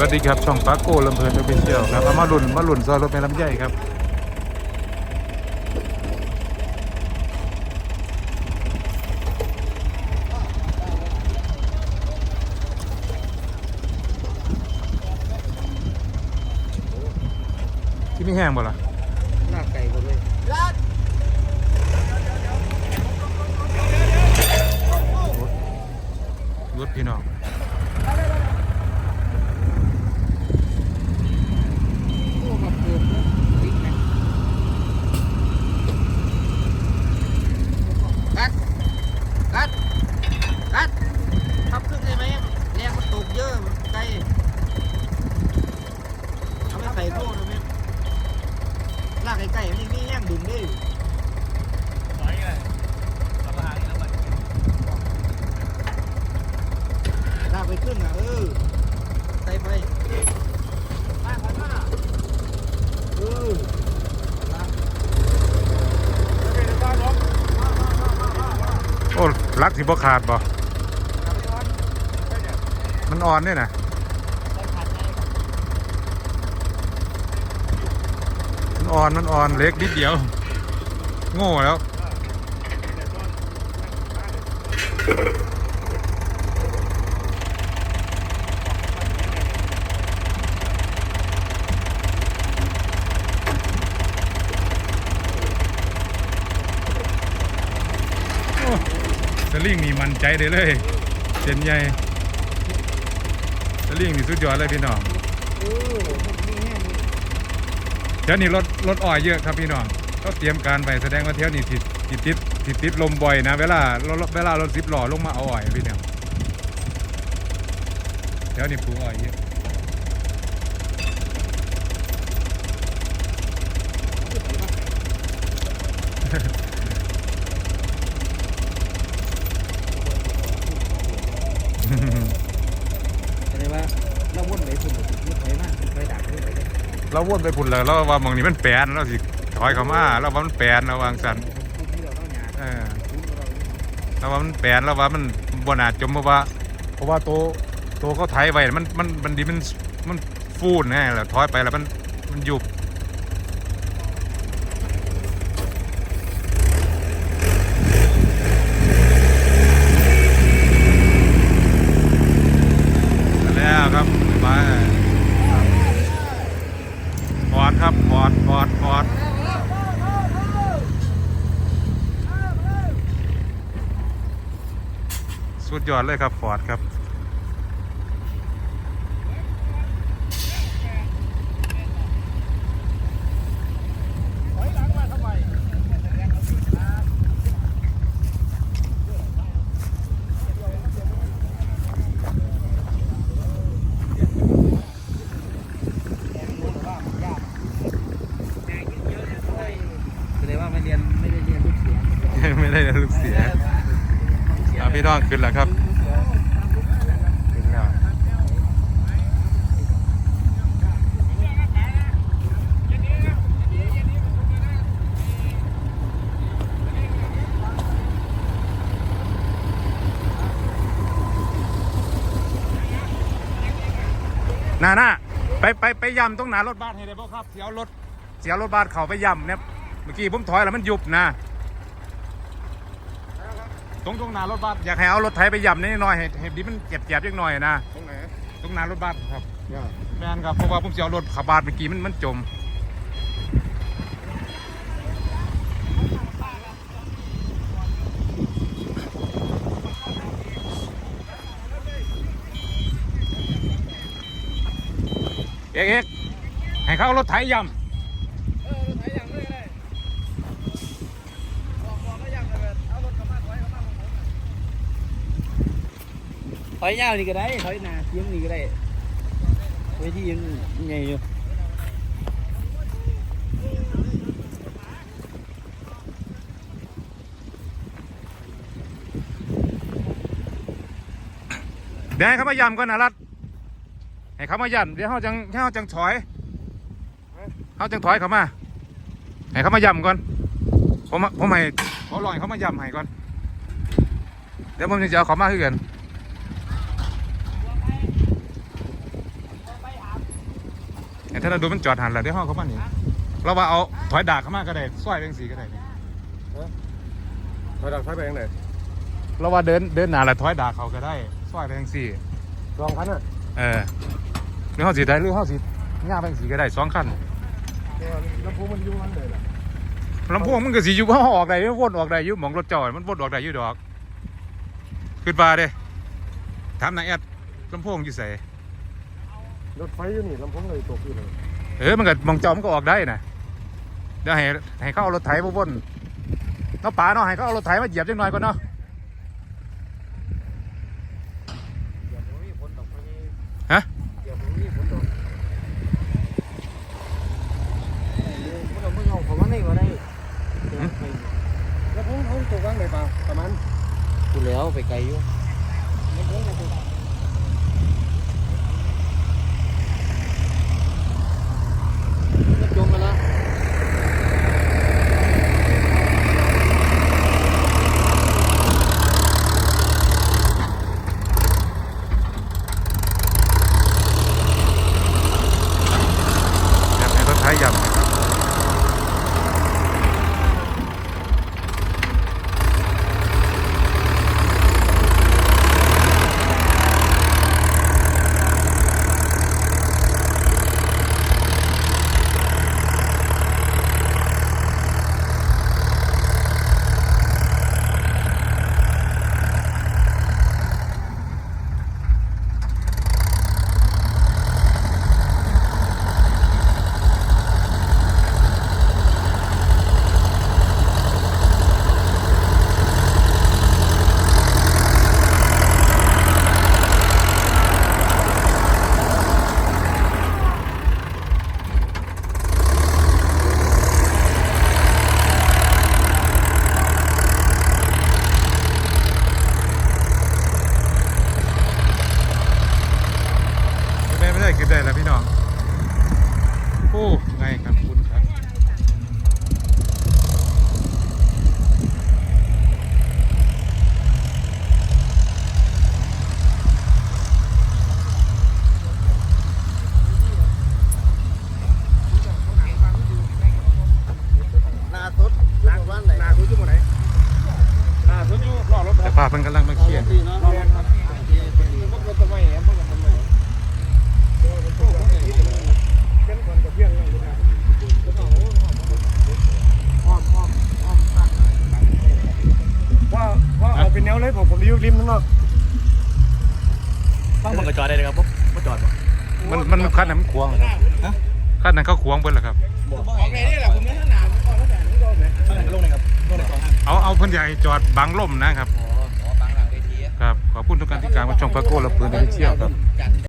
วัสดีครับ ช่องปาโก้ลำเพลินออฟฟิเชียลครับเอามาหลุนมาหลุนซอยรถแม่ลำใหญ่ครับที่ไม่แห้งบ่ล่ะหน้าไก่หมดเลยรถพี่น้อง โอ้มาเกินติ๊กนะกัดกัดกัดทับขึ้นได้ไหมแรงมันตกเยอะมันไกลเอาไปใส่โซ่ได้ไหมลากไกลๆนี่นี่แย่งดึงได้ลากไปขึ้นอะเออใส่ไปมาพันมาเออโอ้รักสิบ่ขาดบ่มันอ่อนเนี่ยนะมัน อ่อน มันอ่อน เล็กนิดเดียว โง่แล้ว โอ้สลิงนี่มันใจได้เลยเส้นใหญ่สลิงนี่สุดยอดเลยพี่น้อง เออมันนี่แน่นี่ เที่ย วนี้รถรถอ้อยเยอะครับพี่น้องก็เตรียมการไปแสดงว่าเที่ยวนี้ติดติดติดติดติดลมบ่อยนะ เวลารถเวลารถสิบล้อลงมาเอาอ้อยพี่น้องเที่ยวนี้ปลูกอ้อยเยอะ อะไรว่าเราวนไปคุณมุดถอยมากถอยดักขึ้นไป เราวนไปพุ่นเลยเราว่ามองนี้มันแปนเราสิถอยเข้ามาเราว่ามันแปนเราวางสันเราต้องหยาดเอเราว่ามันแปนเราว่ามันบนาจมเพราะว่า เพราะว่าโตโตเขาไถไว้มันมันมันดีมันมันฟูนแน่แหละถอยไปแล้วมันมันยุบแล้วครับไปปอด ครับปอดปอดปอดสุดยอดเลยครับฟอร์ดครับ แสดงว่าไม่เรียนไม่ได้เรียนลูกเสียง ไม่ได้ลูกเสียอะพี่น้องขึ้นแล้วครับขึ้นแล้วน่าน่าไปไปไปยำตรงหนารถบ้านให้ได้บ่ครับเสียวรถเสียวรถบ้านเขาไปยำเนี่ยเมื่อกี้ผมถอยแล้วมันยุบนะ ตรงตรงหนารถบัสอยากให้เอารถไถไปย่ำนิดหน่อยให้ให้ดิมันเจ็บเจ็บๆนิดหน่อยนะตรงไหนตรงหนารถบัสครับย่าแม่นครับเพราะว่าผมจะเอารถขับบาดเมื่อกี้มันมันจมเอกเอกให้เขาเอารถไถย่เออรถไถอย่างเลยเลยบอกบอกก็อย่างเลยเอารถกลับมาถอยกลับมา ถอยยาวนี่ก็ได้ถอยหนาเสียงนี่ก็ได้ไว้ที่ยังใหญ่อยู่เดี๋ยวให้เขามาย่ำก่อนนะรัดให้เขามาย่ำเดี๋ยวเขาจังเขาจังถอยเขาจังถอยเขามาให้เขามาย่ำก่อนผมผมให้ขอลอยเขามาย่ำให้ก่อนเดี๋ยวผมจะเอาเขามาขึ้นกัน นาโดมันจอดหันแล้วเดี๋ยวห้องเขามานี่เราว่าเอาถอยดากเข้ามาก็ได้ซอยเป็นสีก็ได้นี่ไปดักท้ายไปยังไงเราว่าเดินเดินหนาแล้วถอยดากเขาก็ได้ซอยเป็นสีสองคันอะเออหรือห้องสีได้หรือห้องสีง่าเป็นสีก็ได้สองคันลำโพงมันอยู่มันเลยล่ะลำโพงมันก็สีอยู่ห้องออกได้วนออกได้อยู่มองรถจอดมันวนออกได้อยู่ดอกขึ้นมาเด้ถามนายแอดลำโพงอยู่ใส่ รถไฟอยู่นี่ลำโพงเลยตกอยู่เลยเออมันก็หมองจอมันก็ออกได้นะเดี๋ยวให้ให้เขาเอารถไถมาวนเนาะป๋าเนาะให้เขาเอารถไถมาเหยียบจังหน่อยก่อนเนาะเดี๋ยวมันมีฝนตกมันมีฮะเดี๋ยวมันมีฝนตกมันเอามือเอาของมันนี่ก็ได้เดี๋ยวไปลำโพงเขาตกว่างไหนป่าประมาณกูแล้วไปไกลอยู่ มก็จอดมันมันคันนั้นมันขวางเหรอครับคันนั้นเขาขวางเบิ้ลเหรอครับ บอกไงนี่แหละผมไม่ถนัดผมก็แต่นี่ก็ไหนลงเลยครับลงในสองอันเอาเอาเพิ่นใหญ่จอดบังล่มนะครับอ๋ออ๋อบางหลังเวทีครับ ขอบคุณทุกการที่การมาชมพระโก้และปืนในเที่ยวครับจัด